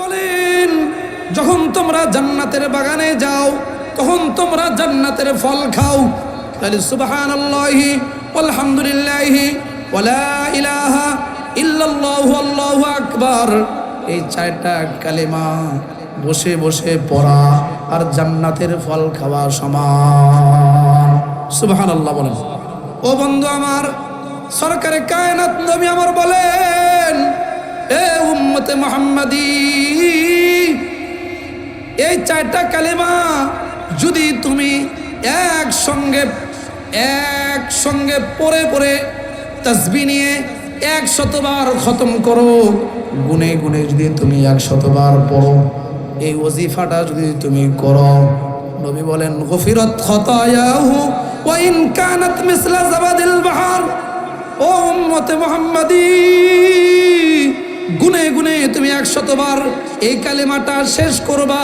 বলেন, যখন তোমরা জান্নাতের বাগানে যাও, তখন তোমরা জান্নাতের ফল খাও। তাহলে সুবাহান আল্লাহি আলহামদুলিল্লাহি ওয়ালা ইলাহা ইল্লাল্লাহু, আল্লাহু আকবার। এই চারটা কালেমা বসে বসে পড়া আর জান্নাতের ফল খাওয়া সমান। সুবাহান আল্লাহ বলেন। ও বন্ধু আমার, সরকারে কায়নাত নবী আমার বলেন এ উম্মতে মোহাম্মদী, এই চারটা কালেমা যদি তুমি একসঙ্গে একসঙ্গে পড়ে পড়ে তসবি নিয়ে এক শতবার খতম করো। গুনে গুনে যদি তুমি এক শতবার পড়ো, এই ওজিফাটা যদি তুমি করো। নবী বলেন, গফিরত খতায়াহু ওয়া ইন কানাত মিসলা জাবাদিল বাহার। ও উম্মতে মুহাম্মাদী গুনে গুনে তুমি একশতবার এই কালেমাটা শেষ করবা।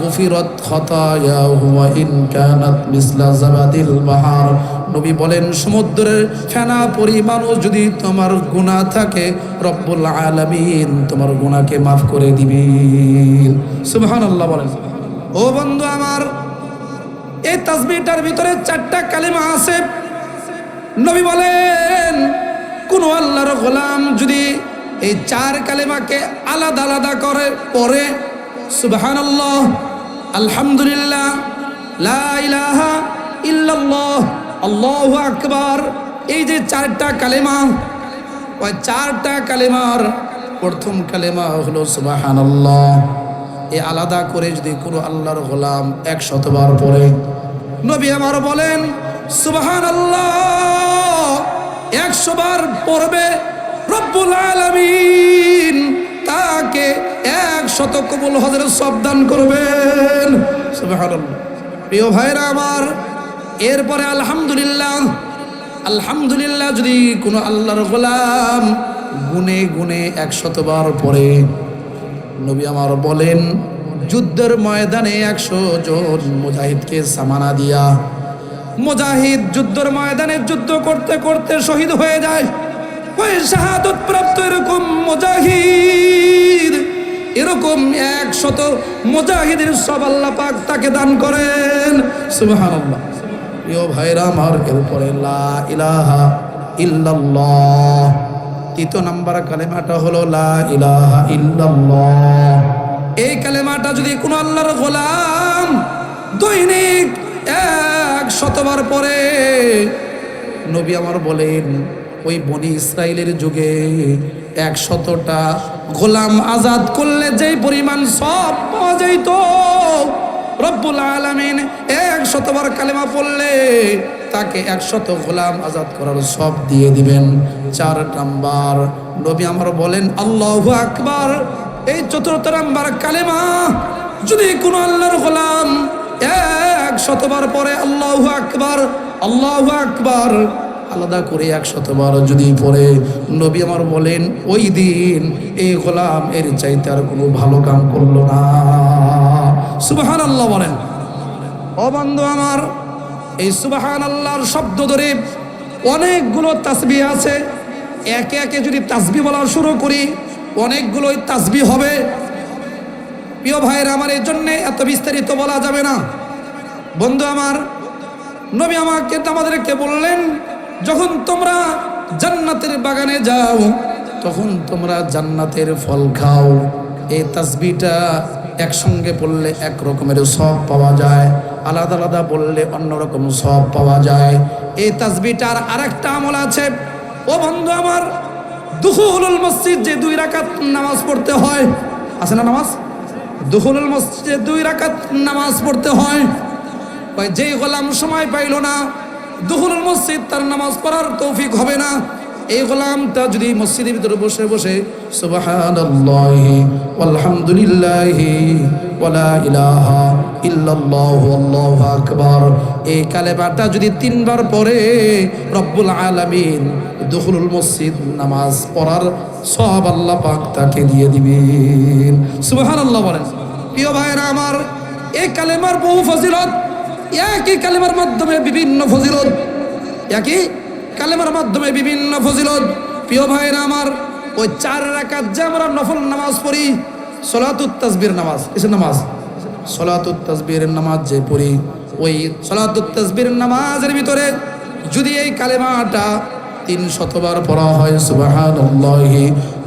গফিরত খতায়াহু ওয়া ইন কানাত মিসলা জাবাদিল বাহার। নবী বলেন, সমুদ্রের ফেনা পরিমাণও যদি তোমার গুনাহ থাকে, রব্বুল আলামিন তোমার গুনাহকে মাফ করে দিবেন। সুবহানাল্লাহ বলেন। ও বন্ধু আমার, এই তাসবিহটার ভিতরে চারটা কালেমা আছে। নবী বলেন, কোন আল্লাহর গোলাম যদি এই চার কালেমাকে আলাদা আলাদা করে পরে সুবহান আলহামদুলিল্লাহ, লা ইলাহা ইল্লাল্লাহ, আল্লাহু আকবার। এই যে চারটা কালেমা, ওই চারটা কালেমার প্রথম কালেমা হলো সুবাহান আল্লাহ এ আলাদা করে যদি কোনো আল্লাহর গোলাম এক শতবার পড়ে, নবী আমার বলেন সুবাহান আল্লাহ একশো বার পড়বে রব্বুল আলামিন তাকে এক শত কবুল হজরের সব দান করবেন। প্রিয় ভাইরা আমার, এরপরে আলহামদুলিল্লাহ আলহামদুলিল্লাহ যদি কোনো আল্লাহর গোলাম গুনে গুনে এক শতবার পড়ে, নবী আমার বলেন, যুদ্ধের ময়দানে একশো জন মুজাহিদকে সামানা দিয়া, মুজাহিদ যুদ্ধের ময়দানে যুদ্ধ করতে করতে শহীদ হয়ে যায়। ওই শাহাদত প্রাপ্ত এরকম মুজাহিদ, এরকম একশত মুজাহিদের সব আল্লাহ পাক তাকে দান করেন। সুবহানাল্লাহ। প্রিয় ভাইরা আমার, এরপরে লা ইলাহা ইল্লাল্লাহ। তৃতীয় নাম্বার কালেমাটা হলো লা ইলাহা ইল্লাল্লাহ। এই কালেমাটা যদি কোনো আল্লাহর গোলাম দৈনিক এক শতবার পরে নবী আমার বলেন ওই বনি ইসরায়েলের যুগে এক শতটা গোলাম আজাদ করলে যেই পরিমাণ সব পাওয়া যেত রব্বুল আলামিন এক শতবার কালেমা পড়লে তাকে একশত গোলাম আজাদ করার সব দিয়ে দিবেন। চার নাম্বার, নবী আমার বলেন, আল্লাহু আকবার। এই চতুর্থ নাম্বার কালেমা, যদি কোনো আল্লাহর গোলাম এক শতবার পরে আল্লাহু আকবার আল্লাহু আকবার। আলাদা করে এক শতবার যদি পড়ে, নবী আমার বলেন, ওই দিন এই গোলাম এর চাইতে আর কোনো ভালো কাম করল না। সুবাহান আল্লাহ বলেন। ও বন্ধু আমার, এই সুবাহান আল্লাহর শব্দ ধরে অনেকগুলো তাসবি আছে। একে একে যদি তাসবি বলা শুরু করি, অনেকগুলোই তাসবি হবে। প্রিয় ভাইয়ের, আমার এই জন্যে এত বিস্তারিত বলা যাবে না। বন্ধু আমার, নবী আমাকে আমাদেরকে বললেন যখন তোমরা জান্নাতের বাগানে যাও, তখন তোমরা জান্নাতের ফল খাও। এই তাসবিটা একসঙ্গে পড়লে এক রকমের সব পাওয়া যায়, আলাদা আলাদা বললে অন্যরকম সব পাওয়া যায়। এই তাসবিটার আরেকটা আমল আছে, ও বন্ধু আমার দুহুল মসজিদ যে দুই রাকাত নামাজ পড়তে হয়। আছে না নামাজ? দুহুল মসজিদে দুই রাকাত নামাজ পড়তে হয়। যেই গোলাম সময় পাইল না দুহুল মসজিদ, তার নামাজ পড়ার তৌফিক হবে না। এই গোলামটা যদি মসজিদের ভিতরে বসে বসে, সুবহানাল্লাহি আলহামদুলিল্লাহি ওয়ালা ইলাহা ইল্লাল্লাহু, আল্লাহু আকবার। এই কালেমাটা যদি তিনবার পড়ে, রব্বুল আলামিন দুহুল মসজিদ নামাজ পড়ার সব আল্লাহ পাক তাকে দিয়ে দিবেন। সুবহানাল্লাহ বলেন। প্রিয় ভাইরা আমার, এই কালেমার বহু ফজিলত একই কালেমার মাধ্যমে বিভিন্ন ফজিলত, একই কালেমার মাধ্যমে বিভিন্ন ফজিলত। প্রিয় ভাইরা আমার, ওই চার রাকাত যে আমরা নফল নামাজ পড়ি, সলাতুত তাসবির নামাজ, কিসের নামাজ? সলাতুত তাসবিরের নামাজ যে পড়ি, ওই সলাতুত তাসবিরের নামাজের ভিতরে যদি এই কালেমাটা তিন শতবার পড়া হয়, সুবহানাল্লাহি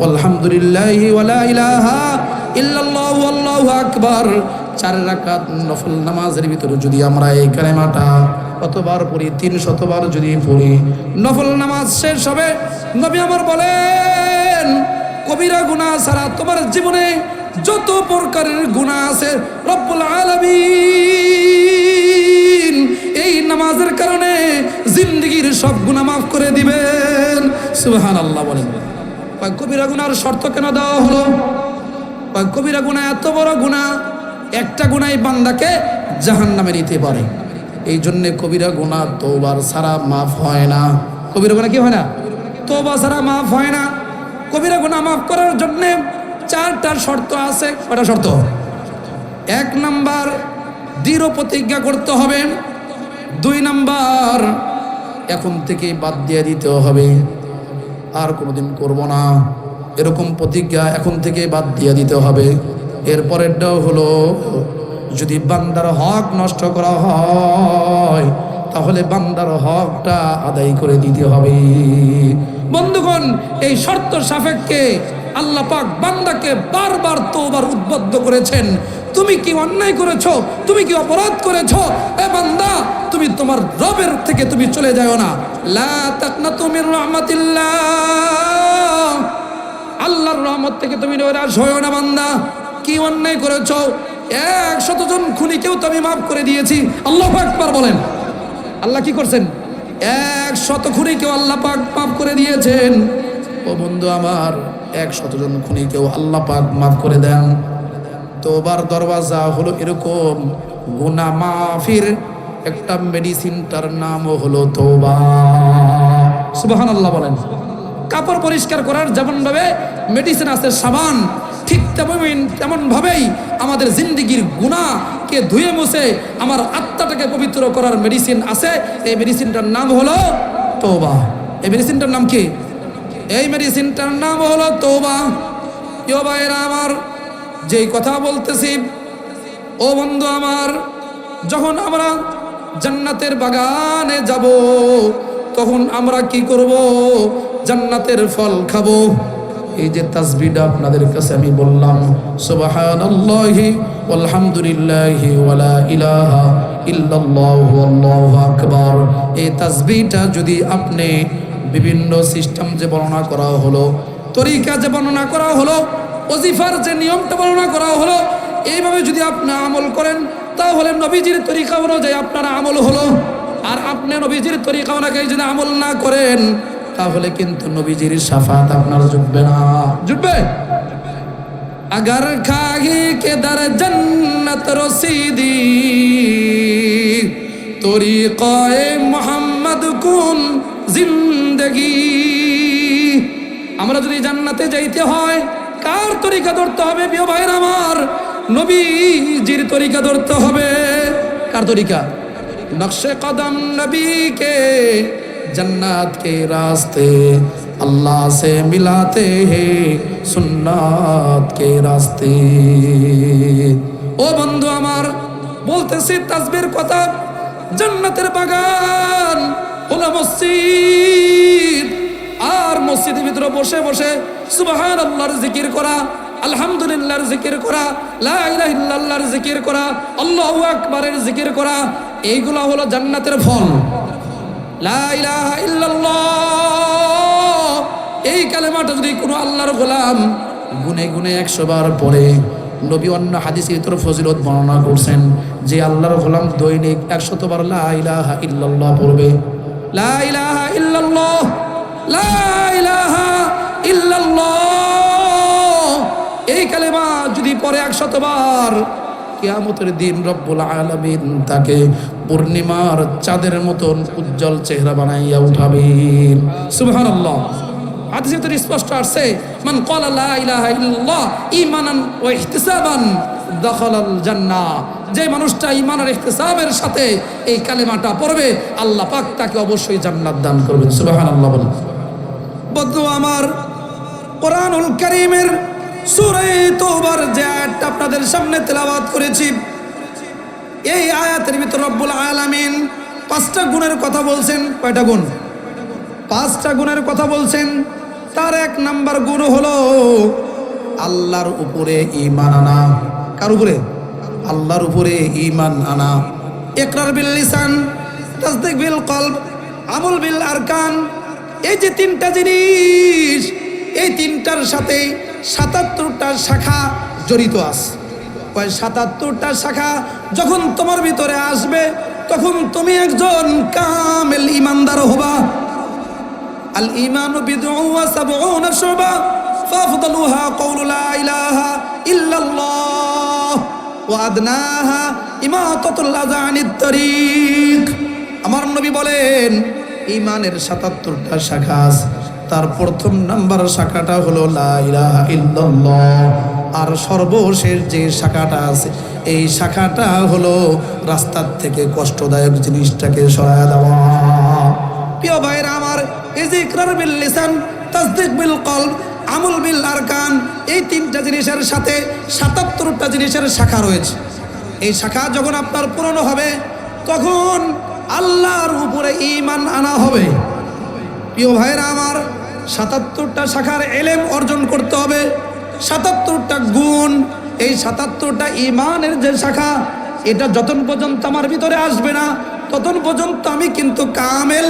আলহামদুলিল্লাহি ওয়ালা ইলাহা ইল্লাল্লাহু, আল্লাহু আকবার চার রাকাত নফল নামাজের ভিতরে যদি আমরা এই কালেমাটা কতবার পড়ি তিন শতবার যদি পড়ি, নফল নামাজ শেষ হবে। নবী আমার বলেন, কবিরা গুনাহ ছাড়া তোমার জীবনে যত প্রকারের গুনাহ আছে, রব্বুল আলামিন এই নামাজের কারণে জিন্দগির সব গুনাহ মাফ করে দিবেন। সুবহানাল্লাহ বলেন। কবিরা গুনার শর্ত কেন দেওয়া হলো? কবিরা গুনাহ এত বড় গুনাহ একটা গুনাই বান্দাকে জাহান নামে নিতে পারে এই জন্যে কবিরা গুনাহ তোবার সারা মাফ হয় না। কবিরা গুনাহ কি হয় না? তোবা সারা মাফ হয় না। কবিরা গুনাহ মাফ করার জন্যে চারটা শর্ত আছে। কটা শর্ত? এক নাম্বার, দৃঢ় প্রতিজ্ঞা করতে হবে। দুই নাম্বার, এখন থেকে বাদ দিয়ে দিতে হবে। আর কোনোদিন করব না। এরকম প্রতিজ্ঞা এখন থেকে বাদ দিয়ে দিতে হবে। এরপরেরটাও হলো, যদি বান্দার হক নষ্ট করা হয়, তাহলে বান্দার হকটা আদায় করে দিতে হবে। বন্ধুগণ, এই শর্ত সাপেক্ষে আল্লাহ পাক বান্দাকে বারবার তোবার উদ্বুদ্ধ করেছেন। তুমি কি অন্যায় করেছ? তুমি কি অপরাধ করেছ? এ বান্দা, তুমি তোমার রবের থেকে তুমি চলে যাও না। লা মির রাহমাতিল্লাহ। আল্লাহর রহমত থেকে তুমি নিরাশ হয়েও না, বান্দা। কি অন্যায় করেছ? এক শতজন খুনিকেও তো আমি মাফ করে দিয়েছি। আল্লাহ একবার বলেন। আল্লাহ কি করছেন? এক শত খুনিকেও আল্লাহ পাক মাফ করে দিয়েছেন। ও বন্ধু আমার, এক শতজন খুনিকেও আল্লাহ পাক মাফ করে দেন। তোবার দরওয়াজা হলো এরকম গুনা মাফির একটা মেডিসিনটার নাম হলো তোবা। সুবাহান আল্লাহ বলেন। কাপড় পরিষ্কার করার যেমন ভাবে মেডিসিন আছে, সাবান ঠিক তেমন তেমনভাবেই আমাদের জিন্দিগির গুণাকে ধুয়ে মুছে আমার আত্মাটাকে পবিত্র করার মেডিসিন আছে। এই মেডিসিনটার নাম হলো তোবা এই মেডিসিনটার নাম কি? এই মেডিসিনটার নাম হলো তোবা ইয়ো ভাইরা আমার, যেই কথা বলতেছি, ও বন্ধু আমার, যখন আমরা জান্নাতের বাগানে যাব, তখন আমরা কি করব? জান্নাতের ফল খাব। এই যে তাসবিটা আপনাদের কাছে আমি বললাম, সুবহানাল্লাহি আলহামদুলিল্লাহি ওয়ালা ইলাহা ইল্লাল্লাহু আকবার। এই তাসবিটা যদি আপনি বিভিন্ন সিস্টেম যে বর্ণনা করা হলো, তরিকা যে বর্ণনা করা হলো, ওজিফার যে নিয়মটা বর্ণনা করা হলো, এইভাবে যদি আপনি আমল করেন, তাহলে নবীজির তরিকা অনুযায়ী আপনার আমল হলো। আর আপনি নবীজির তরিকা অনুযায়ী যদি আমল না করেন তাহলে কিন্তু নবীজির সাফাত আপনার জুটবে না। জুটবে? আগার খাগি কেদার জন্নত রসিদি তোরি কয়ে মোহাম্মদ কুন জিন্দগি। আমরা যদি জান্নাতে যাইতে হয়, কার তরিকা ধরতে হবে প্রিয় ভাইয়ের আমার? নবীজির তরিকা ধরতে হবে। কার তরিকা? নকশে কদম নবীকে जन्नत के रास्ते अल्लाह से मिलाते हैं सुन्नात के रास्ते ও বন্ধু আমার বলতেছি তাসবির কথা জান্নাতের বাগান হলো মসজিদ আর মসজিদের ভিতরে বসে বসে সুবাহান আল্লাহর জিকির করা আলহামদুলিল্লাহর জিকির করা লা ইলাহা ইল্লাল্লাহর জিকির করা আল্লাহু আকবারের জিকির করা এইগুলো হলো জান্নাতের ফল লা ইলাহা ইল্লাল্লাহ এই কালেমাটা যদি কোনো আল্লাহর গোলাম গুনে গুনে একশো বার পরে নবী অন্য হাদিসের ভিতর ফজিলত বর্ণনা করছেন যে আল্লাহর গোলাম দৈনিক একশত বার লা ইলাহা ইল্লাল্লাহ পড়বে। লা ইলাহা ইল্লাল্লাহ, লা ইলাহা ইল্লাল্লাহ। এই কালেমা যদি পরে একশত বার কিয়ামতের দিন রব্বুল আলামিন তাকে পূর্ণিমার চাঁদের মতন উজ্জ্বল চেহারা বানাইয়া উঠাবেন। সুবহানাল্লাহ। হাদিসে তো স্পষ্ট আসছে মান ক্বালা লা ইলাহা ইল্লাল্লাহ ঈমানান ওয়া ইহতিসাবান দাখালাল জান্নাহ। যে মানুষটা ঈমান আর ইহতিসাবের সাথে এই কালেমাটা পড়বে, আল্লাহ পাক তাকে অবশ্যই জান্নাত দান করবেন। সুবহানাল্লাহ বলেন। বন্ধু আমার, কোরআনুল কারীমের সুরে তোবার যে আয়াতটা আপনাদের সামনে তেলাওয়াত করেছি, এই আয়াতের ভিতর রব্বুল আলামিন পাঁচটা গুণের কথা বলছেন। কয়টা গুণ? পাঁচটা গুণের কথা বলছেন। তার এক নাম্বার গুণ হলো আল্লাহর উপরে ইমান আনা। কার উপরে? আল্লাহর উপরে ইমান আনা। একরার বিল লিসান, তাসদিক বিল কলব, আমল বিল আরকান। এই যে তিনটা জিনিস, এই তিনটার সাথে সাতাত্তরটা শাখা জড়িত আছে। কয় সাতাত্তরটা শাখা যখন তোমার ভিতরে আসবে, তখন তুমি একজন কামেল ইমানদার হবা। আল ইমান সাবউনা শুবা, ফাফদালুহা কওলু লা ইলাহা ইল্লাল্লাহ, ওয়া আদনাহা ইমাতাতুল আযা তরিক আমার নবী বলেন, ইমানের সাতাত্তরটা শাখা আছে। তার প্রথম নাম্বার শাখাটা হলো লা ইলাহা ইল্লাল্লাহ। আর সর্বশেষ যে শাখাটা আছে, এই শাখাটা হলো রাস্তার থেকে কষ্টদায়ক জিনিসটাকে সরায় দেওয়া। প্রিয় ভাইরা আমার ইকরার বিল লিসান, তাসদিক বিল কলব, আমল বিল আরকান, এই তিনটা জিনিসের সাথে সাতাত্তরটা জিনিসের শাখা রয়েছে। এই শাখা যখন আপনার পূরণ হবে, তখন আল্লাহর উপরে ইমান আনা হবে। প্রিয় ভাইরা আমার সাতাত্তরটা শাখার এলেম অর্জন করতে হবে। সাতাত্তরটা গুণ, এই সাতাত্তরটা ইমানের যে শাখা, এটা যতন পর্যন্ত আমার ভিতরে আসবে না, ততন পর্যন্ত আমি কিন্তু কামেল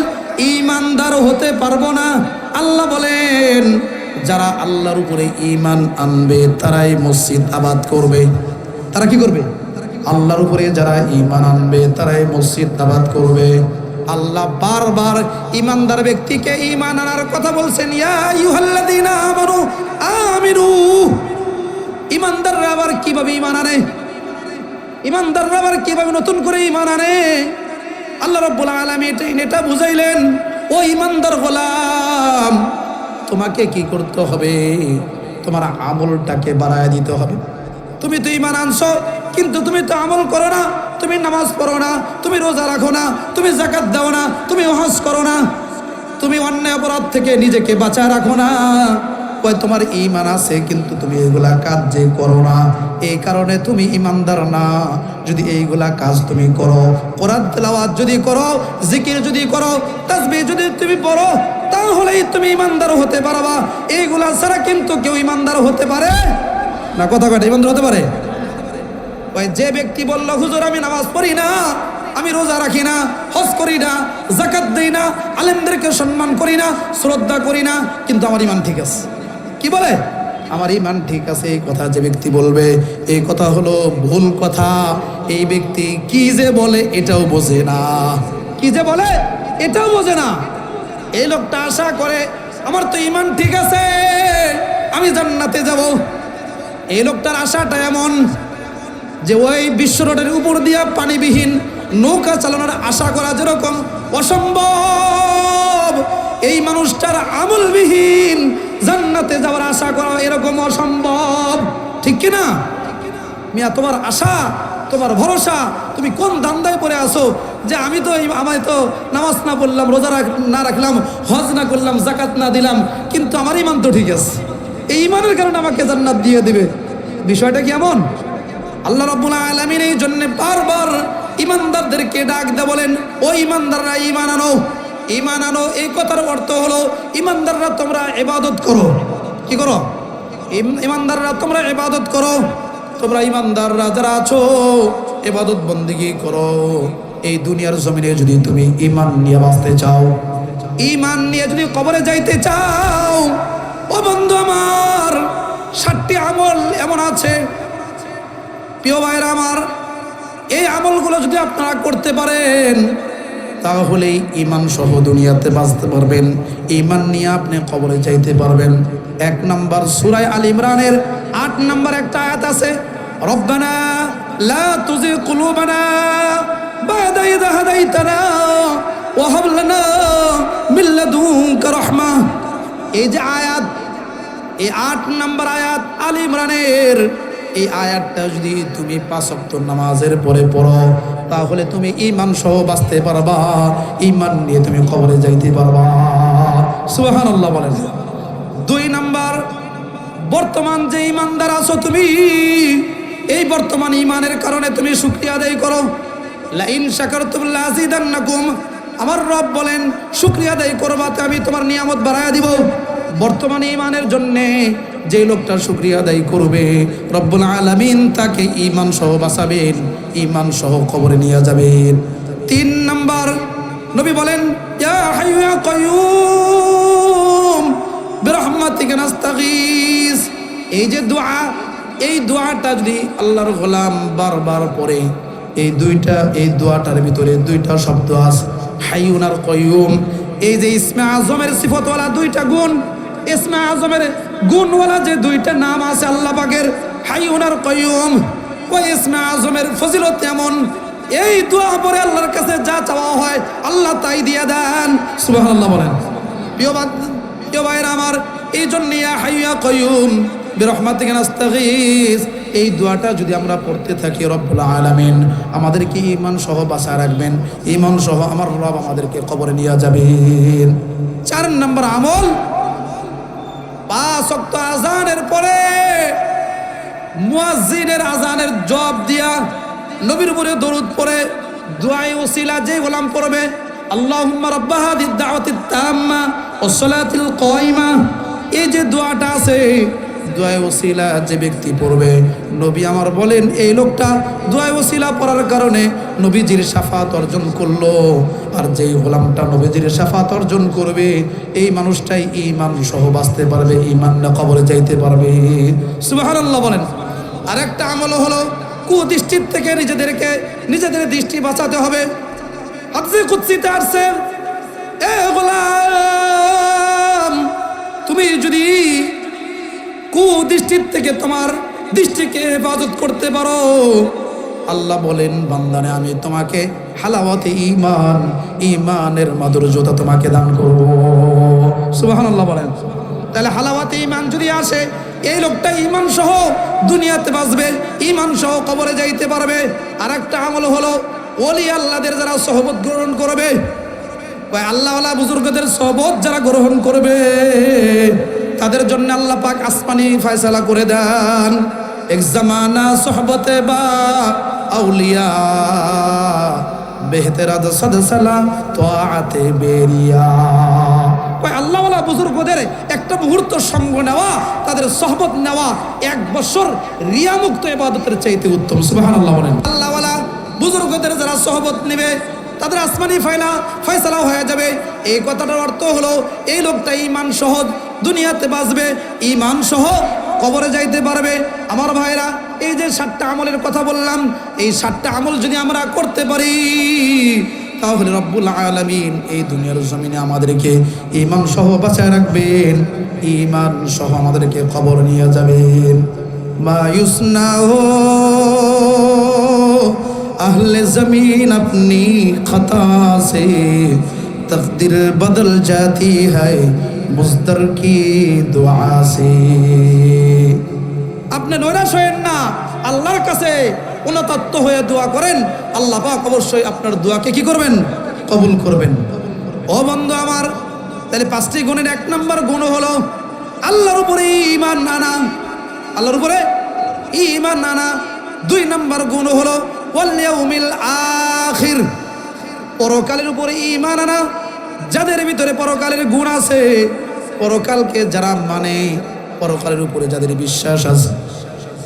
ইমানদার হতে পারব না। আল্লাহ বলেন, যারা আল্লাহর উপরে ইমান আনবে, তারাই মসজিদ আবাদ করবে। তারা কি করবে? আল্লাহর উপরে যারা ইমান আনবে, তারাই মসজিদ আবাদ করবে। আল্লাহ বারবার ইমানদার ব্যক্তিকে ইমান আনার কথা বলছেন আমিনু ইমানদাররা আবার কীভাবে ইমান আনে? ইমানদাররা আবার কীভাবে নতুন করে ইমান আনে? আল্লাহ রাব্বুল আলামিন এটা- এটা বুঝাইলেন, ও ইমানদার গোলাম, তোমাকে কি করতে হবে? তোমার আমলটাকে বাড়ায় দিতে হবে। তুমি তো ইমান আনছো, কিন্তু তুমি তো আমল করো না, তুমি নামাজ পড়ো না, তুমি রোজা রাখো না, তুমি জাকাত দাও না, তুমি হজ করো না। তুমি অন্যায় অপরাধ থেকে নিজেকে বাঁচায় রাখো না। কয়, তোমার ইমান আছে, কিন্তু তুমি এগুলা কাজ যে করো না এই কারণে তুমি ইমানদার না। যদি এইগুলা কাজ তুমি করো, কোরআন যদি করো, জিকির যদি করো তাসবিহ যদি তুমি পড়ো, তাহলেই তুমি ইমানদার হতে পারবা। এইগুলা ছাড়া কিন্তু কেউ ইমানদার হতে পারে না, কথা কথা ইমানদার হতে পারে? ওই যে ব্যক্তি বলল, হুজুর, আমি নামাজ পড়ি না, আমি রোজা রাখি না, হজ করি না জাকাত দিই না, আলেমদেরকে সম্মান করি না, শ্রদ্ধা করি না, কিন্তু আমার ইমান ঠিক আছে। কি বলে? আমার ইমান ঠিক আছে, এই কথা যে ব্যক্তি বলবে, এই কথা হলো ভুল কথা। এই ব্যক্তি কি যে বলে, এটাও বোঝে না। কি যে বলে, এটাও বোঝে না। এই লোকটা আশা করে, আমার তো ইমান ঠিক আছে, আমি জান্নাতে যাব। এই লোকটার আশাটা এমন যে ওই বিশ্ব রোডের উপর দিয়া পানিবিহীন নৌকা চালানোর আশা করা যেরকম অসম্ভব। এই মানুষটার আমলবিহীন জান্নাতে যাওয়ার আশা করা এরকম অসম্ভব। ঠিক কি না? মিয়া, তোমার আশা, তোমার ভরসা, তুমি কোন দান্দায় পড়ে আসো যে আমি তো আমায় তো নামাজ না পড়লাম, রোজা না রাখলাম, হজ না করলাম জাকাত না দিলাম, কিন্তু আমার ইমান তো ঠিক আছে। এই ইমানের কারণে আমাকে জান্নাত দিয়ে দিবে। বিষয়টা কি এমন? আল্লাহ রাব্বুল আলামিন এই জন্য বারবার ইমানদারদেরকে ডাক দে বলেন, ও ইমানদাররা ইমান আনো। ইমান আনো, এই কথার অর্থ হলো ইমানদাররা তোমরা ইবাদত করো। কি করো? ইম- ইমানদাররা তোমরা ইবাদত করো। তোমরা ইমানদাররা যারা আছো, ইবাদত বন্দিগি করো। এই দুনিয়ার জমিনে যদি তুমি ইমান নিয়ে বাঁচতে চাও ইমান নিয়ে যদি কবরে যাইতে চাও ও বন্ধু আমার ষাটটি আমল এমন আছে। প্রিয় ভাইরা আমার, এই আমলগুলো যদি আপনারা করতে পারেন, তাহলেই ইমান সহ দুনিয়াতে বাঁচতে পারবেন। ইমান নিয়ে আপনি কবরে যাইতে পারবেন। এক নম্বর সুরাই আল ইমরানের আট নম্বর একটা আয়াত আছে, রব্বানা লা তুজি কুলুবানা বাদা ইদা হাদাইতানা ওয়া হাব লানা মিন এই যে আয়াত এই আট নাম্বার আয়াত আল ইমরানের। এই আয়াতটা যদি তুমি পাঁচ নামাজের পরে পড়ো, তাহলে তুমি ইমান সহ বাঁচতে পারবা ইমান নিয়ে তুমি কবরে যাইতে পারবা। সুবাহান আল্লাহ বলেন। দুই নাম্বার, বর্তমান যে ইমানদার আছো তুমি, এই বর্তমান ইমানের কারণে তুমি শুক্রিয়া আদায় করো। লাইন শাকারতুম লাযিদান্নাকুম আমার রব বলেন, শুক্রিয়া আদায় করবাতে আমি তোমার নিয়ামত বাড়ায়া দিব। বর্তমান ইমানের জন্যে যে লোকটা শুক্রিয়া আদায় করবে, রব্বুল আলামিন তাকে ইমান সহ বাঁচাবেন ইমান সহ কবরে নিয়ে যাবেন। তিন নাম্বার, নবী বলেন এই যে দোয়া, এই দোয়াটা যদি আল্লাহর গোলাম বারবার পড়ে, এই দুইটা, এই দোয়াটার ভিতরে দুইটা শব্দ আছে, হাইয়ুন আর কয়ুম এই যে ইসমে আজমের সিফতওয়ালা দুইটা গুণ ইসমে আজমের গুণওয়ালা যে দুইটা নাম আছে আল্লাহ পাকের হাইয়ুন আর কয়ুম। ওই ইসমে আজমের ফজিলত এমন, এই দোয়া পরে আল্লাহর কাছে যা চাওয়া হয় আল্লাহ তাই দিয়ে দেন। সুবহানাল্লাহ বলেন। প্রিয় প্রিয় ভাইরা আমার এই জন্য হাইয়া কয়ুম নাস্তাগীস, এই দোয়াটা যদি আমরা পড়তে থাকি রব্বুল আলামিন, আমাদেরকে ইমান সহ বাঁচায় রাখবেন। ইমান সহ আমার রব আমাদেরকে কবরে নিয়ে যাবেন। চার নম্বর আমল পাঁচ ওয়াক্ত আজানের পরে মুয়াজ্জিনের আজানের জব দিয়া নবীর উপরে দরুদ পরে দুআই ওসিলা যে গোলাম পড়বে, আল্লাহুম্মা রাব্বা হাদিদ দাওয়াতিত তাম্মা ওয়াস সালাতিল কায়িমা এই যে দোয়াটা আছে দোয়াই ওসিলা যে ব্যক্তি পড়বে। নবী আমার বলেন, এই লোকটা দোয়াই ওসিলা পড়ার কারণে নবীজির সাফাত অর্জন করল। আর যেই গোলামটা নবীজির সাফাত অর্জন করবে, এই মানুষটাই ইমান সহ বাঁচতে পারবে ইমান না কবরে যাইতে পারবে। সুবহানাল্লাহ বলেন। আরেকটা আমল হলো, কুদৃষ্টির থেকে নিজেদেরকে, নিজেদের দৃষ্টি বাঁচাতে হবে। আসছে কুদৃষ্টির থেকে তোমার দৃষ্টিকে হেফাজত করতে পারো। আল্লাহ বলেন, বান্দানে, আমি তোমাকে হালাওয়াতে ইমান ইমানের মাধুর্যতা তোমাকে দান করব। সুবহানাল্লাহ বলেন। তাহলে হালাওয়াতে ইমান যদি আসে, এই লোকটা ইমান সহ দুনিয়াতে বাঁচবে ইমান সহ কবরে যাইতে পারবে। আর একটা আমল হলো, ওলি আল্লাহদের যারা সহবত গ্রহণ করবে আল্লাহওয়ালা বুজুর্গদের সহবত যারা গ্রহণ করবে। তাদের জন্য আল্লাহ পাক আসমানি ফয়সালা করে দেন। এক জামানা সহবতে বা আউলিয়া বেহতেরাদ সদসালা তোয়াতে বেরিয়া। ওই আল্লাহওয়ালা বুজুর্গদের একটা মুহূর্ত সঙ্গ নেওয়া, তাদের সহবত নেওয়া এক বছর রিয়ামুক্ত ইবাদতের চাইতে উত্তম, সুবহানাল্লাহ বলেন। আল্লাহওয়ালা বুজুর্গদের যারা সহবত নেবে, তাদের আসমানি ফাইলা ফয়সালা হয়ে যাবে। এই কথাটার অর্থ হলো, এই লোকটা ইমান সহ দুনিয়াতে বাঁচবে ইমান সহ কবরে যাইতে পারবে। আমার ভাইরা এই যে সাতটা আমলের কথা বললাম, এই সাতটা আমল যদি আমরা করতে পারি, তাহলে রব্বুল আলমিন এই দুনিয়ার জমিনে আমাদেরকে ইমান সহ বাঁচায় রাখবেন ইমান সহ আমাদেরকে খবর নিয়ে যাবেন। মায়ুসনা আহলে জমিন আপনি খতা সে তকদির বদল জাতি হয় বুঝতার কি দোয়াসে আপনি নৈরাশ হয়েন না, আল্লাহর কাছে উনতত্ত্ব হয়ে দোয়া করেন, আল্লাহ পাক অবশ্যই আপনার দোয়াকে কি করবেন? কবুল করবেন। ও বন্ধু আমার, তাহলে পাঁচটি গুণের এক নম্বর গুণ হলো আল্লাহর উপরে ইমান নানা আল্লাহর উপরে ইমান নানা দুই নম্বর গুণ হলো ওয়াল ইয়াউমিল আখির। পরকালের উপরে ইমান আনা। যাদের ভিতরে পরকালের গুণ আছে, পরকালকে যারা মানে পরকালের উপরে যাদের বিশ্বাস আছে।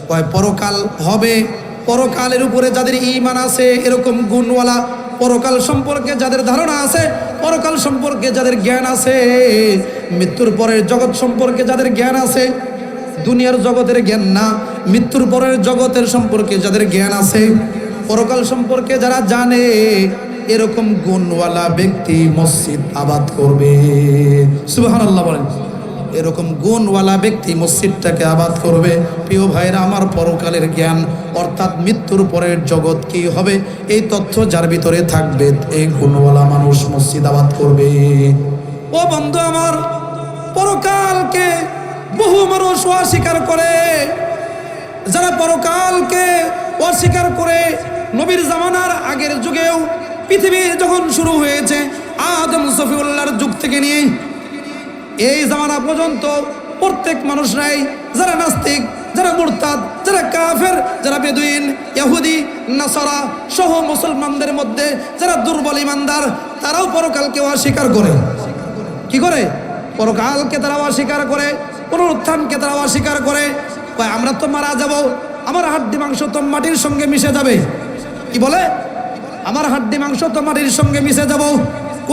কয়, পরকাল হবে, পরকালের উপরে যাদের ইমান আছে, এরকম গুণওয়ালা, পরকাল সম্পর্কে যাদের ধারণা আছে, পরকাল সম্পর্কে যাদের জ্ঞান আছে, মৃত্যুর পরের জগৎ সম্পর্কে যাদের জ্ঞান আছে, দুনিয়ার জগতের জ্ঞান না, মৃত্যুর পরের জগতের সম্পর্কে যাদের জ্ঞান আছে, পরকাল সম্পর্কে যারা জানে এরকম গুণওয়ালা ব্যক্তি মসজিদ আবাদ করবে। সুবাহান আল্লাহ বলেন। এরকম গুণওয়ালা ব্যক্তি মসজিদটাকে আবাদ করবে। প্রিয় ভাইরা আমার পরকালের জ্ঞান অর্থাৎ মৃত্যুর পরের জগৎ কি হবে? এই তথ্য যার ভিতরে থাকবে, এই গুণওয়ালা মানুষ মসজিদ আবাদ করবে। ও বন্ধু আমার, পরকালকে বহু মানুষ অস্বীকার করে। যারা পরকালকে অস্বীকার করে, নবীর জামানার আগের যুগেও পৃথিবী যখন শুরু হয়েছে, আদম সফিউল্লাহর যুগ থেকে নিয়ে এই জামানা পর্যন্ত প্রত্যেক মানুষরাই যারা নাস্তিক, যারা মুরতাদ, যারা কাফের, যারা বেদুইন, ইহুদি, নাসারা সহ মুসলমানদের মধ্যে যারা দুর্বল ইমানদার, তারাও পরকালকে অস্বীকার করে। কি করে? পরকালকে তারা অস্বীকার করে, পুনরুত্থানকে তারা অস্বীকার করে। আমরা তো মারা যাব, আমার হাড্ডি মাংস তো মাটির সঙ্গে মিশে যাবে। কি বলে? আমার হাড্ডি মাংস তো মাটির সঙ্গে মিশে যাব।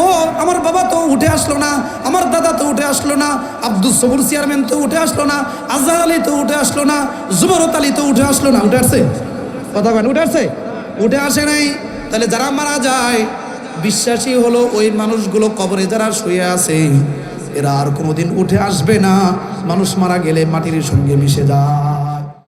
ও, আমার বাবা তো উঠে আসলো না, আমার দাদা তো উঠে আসলো না আব্দুল সবুর চেয়ারম্যান তো উঠে আসলো না, আজহার আলী তো উঠে আসলো না জুবরত আলী তো উঠে আসলো না, উঠে আসছে? কথা কেন, উঠে আসছে? উঠে আসে নাই। তাহলে যারা মারা যায়, বিশ্বাসী হলো ওই মানুষগুলো কবরে যারা শুয়ে আছে, এরা আর কোনোদিন উঠে আসবে না। মানুষ মারা গেলে মাটির সঙ্গে মিশে যায়।